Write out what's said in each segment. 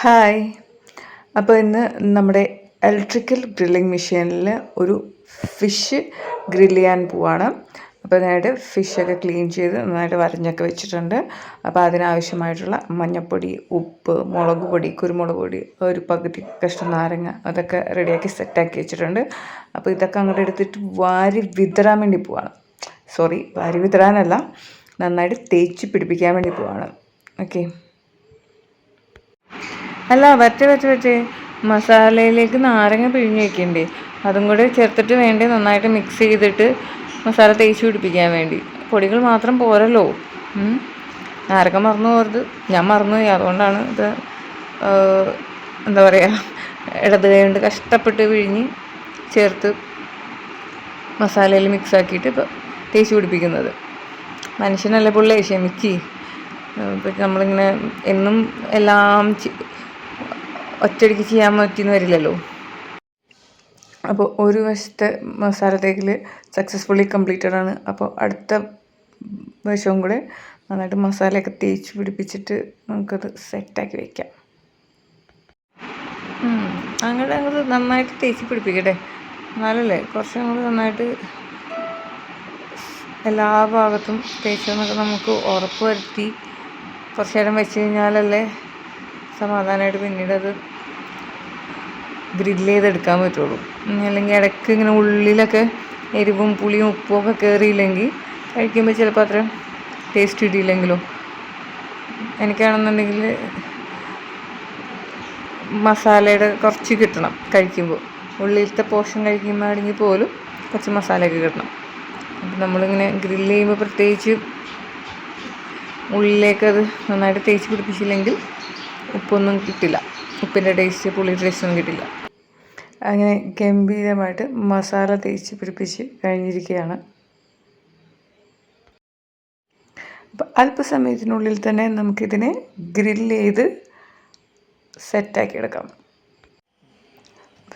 Hi അപ്പോൾ ഇന്ന് നമ്മുടെ ഇലക്ട്രിക്കൽ ഗ്രില്ലിംഗ് മെഷീനിൽ ഒരു ഫിഷ് ഗ്രില്ല് ചെയ്യാൻ പോവാണ്. അപ്പോൾ നന്നായിട്ട് ഫിഷൊക്കെ ക്ലീൻ ചെയ്ത് നന്നായിട്ട് വരഞ്ഞൊക്കെ വെച്ചിട്ടുണ്ട്. അപ്പോൾ അതിനാവശ്യമായിട്ടുള്ള മഞ്ഞൾപ്പൊടി ഉപ്പ് മുളക് പൊടി കുരുമുളക് പൊടി ഒരു പകുതി കഷ്ണം നാരങ്ങ അതൊക്കെ റെഡിയാക്കി സെറ്റാക്കി വെച്ചിട്ടുണ്ട്. അപ്പോൾ ഇതൊക്കെ അങ്ങോട്ട് എടുത്തിട്ട് വാരി വിതറാൻ വേണ്ടി പോവാണ്. സോറി വാരി വിതറാനല്ല നന്നായിട്ട് തേച്ച് പിടിപ്പിക്കാൻ വേണ്ടി പോവാണ്. ഓക്കെ. അല്ല വറ്റ വറ്റ വറ്റേ മസാലയിലേക്ക് നാരങ്ങ പിഴിഞ്ഞ് വെക്കണ്ടേ? അതും കൂടെ ചേർത്തിട്ട് വേണ്ടി നന്നായിട്ട് മിക്സ് ചെയ്തിട്ട് മസാല തേച്ച് പിടിപ്പിക്കാൻ വേണ്ടി. പൊടികൾ മാത്രം പോരല്ലോ. നാരങ്ങ മറന്നു പോകരുത്. ഞാൻ മറന്നുപോയി അതുകൊണ്ടാണ് ഇത് എന്താ പറയുക ഇടത് കൈ കൊണ്ട് കഷ്ടപ്പെട്ട് പിഴിഞ്ഞ് ചേർത്ത് മസാലയിൽ മിക്സ് ആക്കിയിട്ട് ഇപ്പോൾ തേച്ച് പിടിപ്പിക്കുന്നത്. മനുഷ്യനല്ലേ പുള്ളേ? ക്ഷമിക്ക്. നമ്മളിങ്ങനെ എന്നും എല്ലാം ഒറ്റയടിക്ക് ചെയ്യാൻ പറ്റിയെന്ന് വരില്ലല്ലോ. അപ്പോൾ ഒരു വശത്തെ മസാല തേക്കിൽ സക്സസ്ഫുള്ളി കംപ്ലീറ്റഡ് ആണ്. അപ്പോൾ അടുത്ത വശവും കൂടെ നന്നായിട്ട് മസാലയൊക്കെ തേച്ച് പിടിപ്പിച്ചിട്ട് നമുക്കത് സെറ്റാക്കി വയ്ക്കാം. അങ്ങോട്ട് അങ്ങോട്ട് നന്നായിട്ട് തേച്ച് പിടിപ്പിക്കട്ടെ. എന്നാലല്ലേ കുറച്ചും കൂടെ നന്നായിട്ട് എല്ലാ ഭാഗത്തും തേച്ചെന്നൊക്കെ നമുക്ക് ഉറപ്പ് വരുത്തി കുറച്ച് നേരം വെച്ച് കഴിഞ്ഞാലല്ലേ സമാധാനമായിട്ട് പിന്നീട് അത് ഗ്രില്ല് ചെയ്തെടുക്കാൻ പറ്റുള്ളൂ. അല്ലെങ്കിൽ ഇടയ്ക്ക് ഇങ്ങനെ ഉള്ളിലൊക്കെ എരിവും പുളിയും ഉപ്പും ഒക്കെ കയറിയില്ലെങ്കിൽ കഴിക്കുമ്പോൾ ചിലപ്പോൾ അത്ര ടേസ്റ്റ് കിട്ടിയില്ലെങ്കിലോ? എനിക്കാണെന്നുണ്ടെങ്കിൽ മസാലയുടെ കുറച്ച് കിട്ടണം കഴിക്കുമ്പോൾ. ഉള്ളിലത്തെ പോർഷൻ കഴിക്കുമ്പോഴാണെങ്കിൽ പോലും കുറച്ച് മസാലയൊക്കെ കിട്ടണം. അപ്പം നമ്മളിങ്ങനെ ഗ്രില്ല് ചെയ്യുമ്പോൾ പ്രത്യേകിച്ച് ഉള്ളിലേക്ക് അത് നന്നായിട്ട് തേച്ച് പിടിപ്പിച്ചില്ലെങ്കിൽ ഉപ്പൊന്നും കിട്ടില്ല. ഉപ്പിന്റെ ടേസ്റ്റ് പുളി ടേസ്റ്റ് ഒന്നും കിട്ടില്ല. അങ്ങനെ ഗംഭീരമായിട്ട് മസാല തേച്ച് പിടിപ്പിച്ച് കഴിഞ്ഞിരിക്കുകയാണ്. അപ്പം അല്പസമയത്തിനുള്ളിൽ തന്നെ നമുക്കിതിനെ ഗ്രില്ല് ചെയ്ത് സെറ്റാക്കി എടുക്കാം.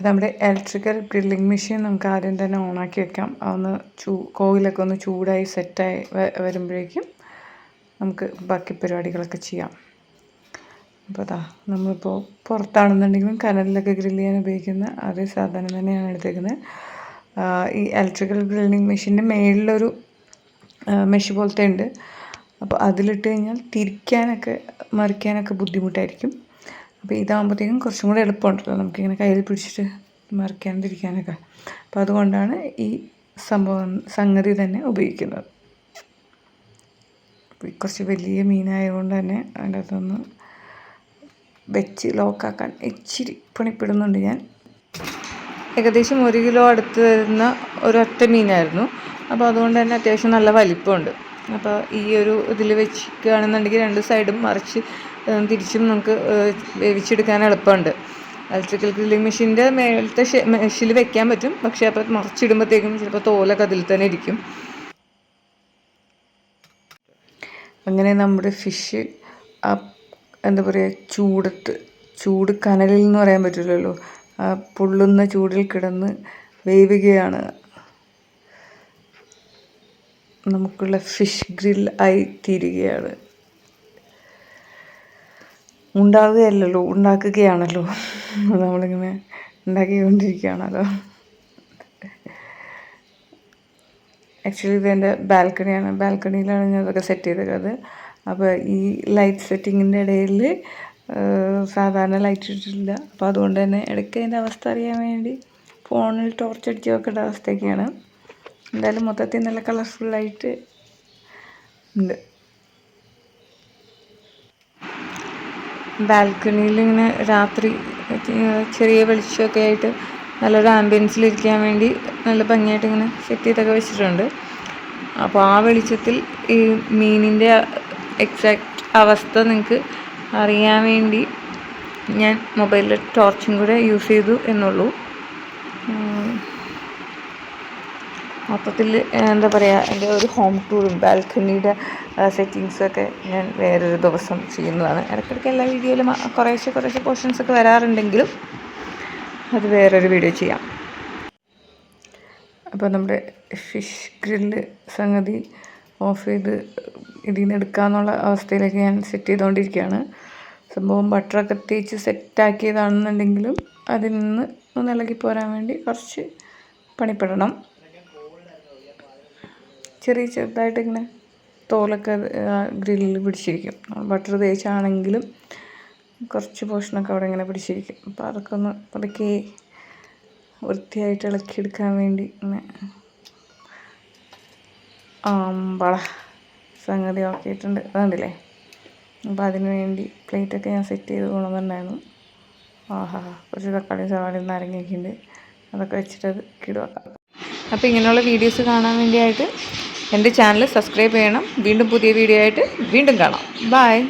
അപ്പോൾ നമ്മുടെ ഇലക്ട്രിക്കൽ ഗ്രില്ലിംഗ് മെഷീൻ നമുക്ക് ആദ്യം തന്നെ ഓണാക്കി വെക്കാം. അതൊന്ന് ചൂ കോയിലൊക്കെ ഒന്ന് ചൂടായി സെറ്റായി വരുമ്പോഴേക്കും നമുക്ക് ബാക്കി പരിപാടികളൊക്കെ ചെയ്യാം. അപ്പോൾ അതാ നമ്മളിപ്പോൾ പുറത്താണെന്നുണ്ടെങ്കിലും കനലിലൊക്കെ ഗ്രില്ല് ചെയ്യാൻ ഉപയോഗിക്കുന്ന അതേ സാധനം തന്നെയാണ് എടുത്തേക്കുന്നത്. ഈ ഇലക്ട്രിക്കൽ ഗ്രില്ലിംഗ് മെഷീന്റെ മേളിലൊരു മെഷ് പോലത്തെ ഉണ്ട്. അപ്പോൾ അതിലിട്ട് കഴിഞ്ഞാൽ തിരിക്കാനൊക്കെ മറിക്കാനൊക്കെ ബുദ്ധിമുട്ടായിരിക്കും. അപ്പോൾ ഇതാകുമ്പോഴത്തേക്കും കുറച്ചും കൂടെ എളുപ്പമുണ്ടല്ലോ. നമുക്കിങ്ങനെ കയ്യിൽ പിടിച്ചിട്ട് മറിക്കാണ്ടിരിക്കാനൊക്കെ. അപ്പോൾ അതുകൊണ്ടാണ് ഈ സംഭവം സംഗതി തന്നെ ഉപയോഗിക്കുന്നത്. കുറച്ച് വലിയ മീനായതുകൊണ്ട് തന്നെ അതിന്റെ അകത്തൊന്ന് വെച്ച് ലോക്കാക്കാൻ ഇച്ചിരി പണിപ്പെടുന്നുണ്ട് ഞാൻ. ഏകദേശം ഒരു കിലോ അടുത്ത് വരുന്ന ഒരൊറ്റ മീനായിരുന്നു. അപ്പോൾ അതുകൊണ്ട് തന്നെ അത്യാവശ്യം നല്ല വലിപ്പമുണ്ട്. അപ്പോൾ ഈ ഒരു ഇതിൽ വെച്ചിരിക്കുകയാണെന്നുണ്ടെങ്കിൽ രണ്ട് സൈഡും മറിച്ച് തിരിച്ചും നമുക്ക് വേവിച്ചെടുക്കാൻ എളുപ്പമുണ്ട്. ഇലക്ട്രിക്കൽ ഗ്രില്ലിംഗ് മെഷീന്റെ മേളത്തെ മെഷീൽ വെക്കാൻ പറ്റും. പക്ഷെ അപ്പോൾ മറിച്ചിടുമ്പോഴത്തേക്കും ചിലപ്പോൾ തോലൊക്കെ അതിൽ തന്നെ ഇരിക്കും. അങ്ങനെ നമ്മുടെ ഫിഷ് ആ എന്താ പറയുക ചൂടത്ത് ചൂട് കനലിൽ എന്ന് പറയാൻ പറ്റില്ലല്ലോ. ആ പൊള്ളുന്ന ചൂടിൽ കിടന്ന് വേവുകയാണ്. നമുക്കുള്ള ഫിഷ് ഗ്രിൽ ആയി തീരുകയാണ്. ഉണ്ടാകുകയല്ലല്ലോ ഉണ്ടാക്കുകയാണല്ലോ. നമ്മളിങ്ങനെ ഉണ്ടാക്കിക്കൊണ്ടിരിക്കുകയാണല്ലോ. ആക്ച്വലി ഇത് എന്റെ ബാൽക്കണിയാണ്. ബാൽക്കണിയിലാണ് ഞാൻ അതൊക്കെ സെറ്റ് ചെയ്തത് അപ്പോൾ ഈ ലൈറ്റ് സെറ്റിങ്ങിന്റെ ഇടയിൽ സാധാരണ ലൈറ്റ് ഇട്ടിട്ടില്ല. അപ്പോൾ അതുകൊണ്ട് തന്നെ ഇടയ്ക്ക് അതിന്റെ അവസ്ഥ അറിയാൻ വേണ്ടി ഫോണിൽ ടോർച്ച് അടിച്ച് വെക്കേണ്ട അവസ്ഥയൊക്കെയാണ്. എന്തായാലും മൊത്തത്തിൽ നല്ല കളർഫുള്ളായിട്ട് ഉണ്ട്. ബാൽക്കണിയിൽ ഇങ്ങനെ രാത്രി ചെറിയ വെളിച്ചമൊക്കെ ആയിട്ട് നല്ലൊരു ആംബിയൻസിൽ ഇരിക്കാൻ വേണ്ടി നല്ല ഭംഗിയായിട്ട് ഇങ്ങനെ സെറ്റ് ചെയ്തൊക്കെ വെച്ചിട്ടുണ്ട്. അപ്പോൾ ആ വെളിച്ചത്തിൽ ഈ മീനിന്റെ എക്സാക്റ്റ് അവസ്ഥ നിങ്ങൾക്ക് അറിയാൻ വേണ്ടി ഞാൻ മൊബൈലിൽ ടോർച്ചും കൂടെ യൂസ് ചെയ്തു എന്നുള്ളൂ. മൊത്തത്തിൽ എന്താ പറയുക എന്റെ ഒരു ഹോം ടൂറും ബാൽക്കണിയുടെ സെറ്റിങ്സൊക്കെ ഞാൻ വേറൊരു ദിവസം ചെയ്യുന്നതാണ്. ഇടയ്ക്കിടയ്ക്ക് എല്ലാ വീഡിയോയിലും കുറേശ്ശെ കുറേശ്ശെ പോർഷൻസൊക്കെ വരാറുണ്ടെങ്കിലും അത് വേറൊരു വീഡിയോ ചെയ്യാം. അപ്പോൾ നമ്മുടെ ഫിഷ് ഗ്രില്ല് സംഗതി ഓഫ് ചെയ്ത് ഇതിൽ നിന്ന് എടുക്കാമെന്നുള്ള അവസ്ഥയിലേക്ക് ഞാൻ സെറ്റ് ചെയ്തുകൊണ്ടിരിക്കുകയാണ് സംഭവം ബട്ടറൊക്കെ തേച്ച് സെറ്റാക്കിയതാണെന്നുണ്ടെങ്കിലും അതിൽ നിന്ന് ഒന്ന് ഇളകി പോരാൻ വേണ്ടി കുറച്ച് പണിപ്പെടണം. ചെറിയ ചെറുതായിട്ട് ഇങ്ങനെ തോലൊക്കെ ഗ്രില്ലിൽ പിടിച്ചിരിക്കും. ബട്ടർ തേച്ചാണെങ്കിലും കുറച്ച് പോർഷനൊക്കെ അവിടെ ഇങ്ങനെ പിടിച്ചിരിക്കും. അപ്പോൾ അതൊക്കെ ഒന്ന് പതുക്കെ വൃത്തിയായിട്ട് ഇളക്കിയെടുക്കാൻ വേണ്ടി ഇങ്ങനെ ആമ്പള സംഗതി ആക്കിയിട്ടുണ്ട്. അതുണ്ടല്ലേ അപ്പോൾ അതിന് വേണ്ടി പ്ലേറ്റൊക്കെ ഞാൻ സെറ്റ് ചെയ്ത് കൊണ്ടുവന്നിട്ടുണ്ടായിരുന്നു. ആഹാ കുറച്ച് തക്കാളി സവാളയും നാരങ്ങയൊക്കെ ഉണ്ട്. അതൊക്കെ വെച്ചിട്ട് അത് കിടുവാക്കാം അപ്പോൾ ഇങ്ങനെയുള്ള വീഡിയോസ് കാണാൻ വേണ്ടിയായിട്ട് എന്റെ ചാനൽ സബ്സ്ക്രൈബ് ചെയ്യണം. വീണ്ടും പുതിയ വീഡിയോ ആയിട്ട് വീണ്ടും കാണാം. ബൈ.